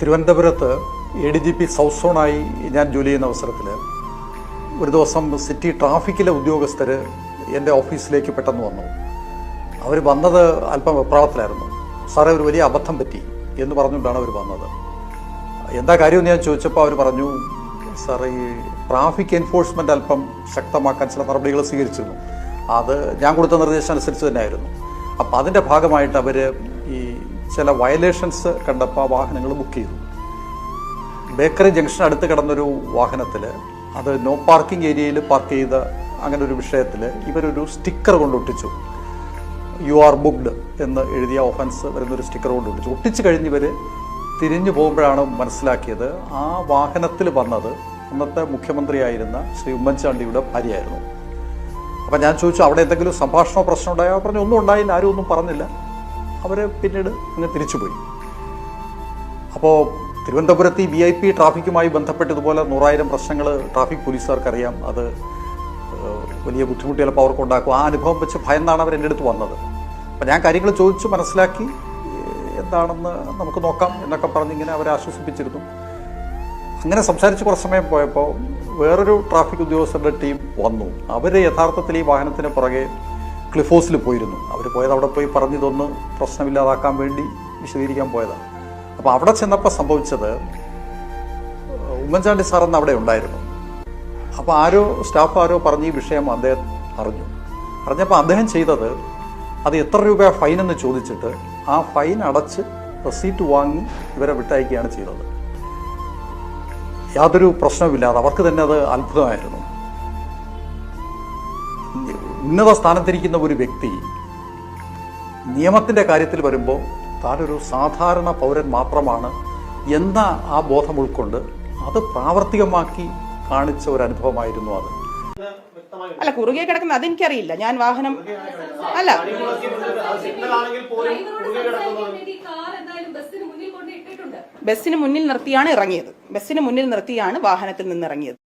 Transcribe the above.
തിരുവനന്തപുരത്ത് A D G P south സോണായി ഞാൻ ജോലി ചെയ്യുന്ന അവസരത്തിൽ ഒരു ദിവസം സിറ്റി ട്രാഫിക്കിലെ ഉദ്യോഗസ്ഥർ എന്റെ ഓഫീസിലേക്ക് പെട്ടെന്ന് വന്നു. അവർ വന്നത് അല്പം വെപ്രാളത്തിലായിരുന്നു. സാറേ ഒരു വലിയ അബദ്ധം പറ്റി എന്ന് പറഞ്ഞുകൊണ്ടാണ് അവർ വന്നത്. എന്താ കാര്യമെന്ന് ഞാൻ ചോദിച്ചപ്പോൾ അവർ പറഞ്ഞു സാർ ഈ ട്രാഫിക് എൻഫോഴ്സ്മെന്റ് അല്പം ശക്തമാക്കാൻ ചില നടപടികൾ സ്വീകരിച്ചിരുന്നു. അത് ഞാൻ കൊടുത്ത നിർദ്ദേശം അനുസരിച്ച് തന്നെയായിരുന്നു. അപ്പോൾ അതിന്റെ ഭാഗമായിട്ട് അവർ ഈ ചില വയലേഷൻസ് കണ്ടപ്പോൾ ആ വാഹനങ്ങൾ ബുക്ക് ചെയ്തു. ബേക്കറി ജംഗ്ഷൻ അടുത്ത് കിടന്നൊരു വാഹനത്തിൽ അത് നോ പാർക്കിംഗ് ഏരിയയിൽ പാർക്ക് ചെയ്ത അങ്ങനെ ഒരു വിഷയത്തിൽ ഇവരൊരു സ്റ്റിക്കർ കൊണ്ട് ഒട്ടിച്ചു യു ആർ ബുക്ക്ഡ് എന്ന് എഴുതിയ ഓഫൻസ് വരുന്നൊരു സ്റ്റിക്കർ കൊണ്ട് ഒട്ടിച്ചു ഒട്ടിച്ചു കഴിഞ്ഞ് ഇവർ തിരിഞ്ഞു പോകുമ്പോഴാണ് മനസ്സിലാക്കിയത്. ആ വാഹനത്തിൽ വന്നത് അന്നത്തെ മുഖ്യമന്ത്രിയായിരുന്ന ശ്രീ ഉമ്മൻചാണ്ടിയുടെ ഭാര്യയായിരുന്നു. അപ്പം ഞാൻ ചോദിച്ചു അവിടെ എന്തെങ്കിലും സംഭാഷണമോ പ്രശ്നം ഉണ്ടായോ? പറഞ്ഞു ഒന്നും ഉണ്ടായില്ല ആരും ഒന്നും പറഞ്ഞില്ല. അവർ പിന്നീട് അങ്ങ് തിരിച്ചുപോയി. അപ്പോൾ തിരുവനന്തപുരത്ത് ഈ വി ഐ പി ട്രാഫിക്കുമായി ബന്ധപ്പെട്ട് ഇതുപോലെ നൂറായിരം പ്രശ്നങ്ങൾ ട്രാഫിക് പോലീസുകാർക്കറിയാം. അത് വലിയ ബുദ്ധിമുട്ട് ചിലപ്പോൾ അവർക്ക് ഉണ്ടാക്കും. ആ അനുഭവം വെച്ച് ഭയന്നാണ് അവർ എന്റെ അടുത്ത് വന്നത്. അപ്പം ഞാൻ കാര്യങ്ങൾ ചോദിച്ചു മനസ്സിലാക്കി എന്താണെന്ന് നമുക്ക് നോക്കാം എന്നൊക്കെ പറഞ്ഞിങ്ങനെ അവരെ ആശ്വസിപ്പിച്ചിരുന്നു. അങ്ങനെ സംസാരിച്ച് കുറച്ച് സമയം പോയപ്പോൾ വേറൊരു ട്രാഫിക് ഉദ്യോഗസ്ഥരുടെ ടീം വന്നു. അവർ യഥാർത്ഥത്തിൽ ഈ വാഹനത്തിന് പുറകെ ക്ലിഫ് ഹൗസിൽ പോയിരുന്നു. അവർ പോയത് അവിടെ പോയി പറഞ്ഞതൊന്ന് പ്രശ്നമില്ലാതാക്കാൻ വേണ്ടി വിശദീകരിക്കാൻ പോയതാണ്. അപ്പോൾ അവിടെ ചെന്നപ്പോൾ സംഭവിച്ചത് ഉമ്മൻചാണ്ടി സാർ അവിടെ ഉണ്ടായിരുന്നു. അപ്പോൾ ആരോ സ്റ്റാഫ് ആരോ പറഞ്ഞ് ഈ വിഷയം അദ്ദേഹം അറിഞ്ഞു. അറിഞ്ഞപ്പോൾ അദ്ദേഹം ചെയ്തത് അത് എത്ര രൂപ ഫൈൻ എന്ന് ചോദിച്ചിട്ട് ആ ഫൈൻ അടച്ച് റെസീറ്റ് വാങ്ങി ഇവരെ വിട്ടയക്കുകയാണ് ചെയ്തത്. യാതൊരു പ്രശ്നവുമില്ലാതെ അവർക്ക് തന്നെ അത് അത്ഭുതമായിരുന്നു. ഉന്നത സ്ഥാനത്തിരിക്കുന്ന ഒരു വ്യക്തി നിയമത്തിന്റെ കാര്യത്തിൽ വരുമ്പോൾ താനൊരു സാധാരണ പൗരൻ മാത്രമാണ് എന്ന ആ ബോധം ഉൾക്കൊണ്ട് അത് പ്രാവർത്തികമാക്കി കാണിച്ച ഒരു അനുഭവമായിരുന്നു അത്. അല്ല കുറുകെ കിടക്കുന്ന അതെനിക്കറിയില്ല. ഞാൻ വാഹനം അല്ല. ബസ്സിന് മുന്നിൽ നിർത്തിയാണ് ഇറങ്ങിയത്. ബസ്സിന് മുന്നിൽ നിർത്തിയാണ് വാഹനത്തിൽ നിന്ന് ഇറങ്ങിയത്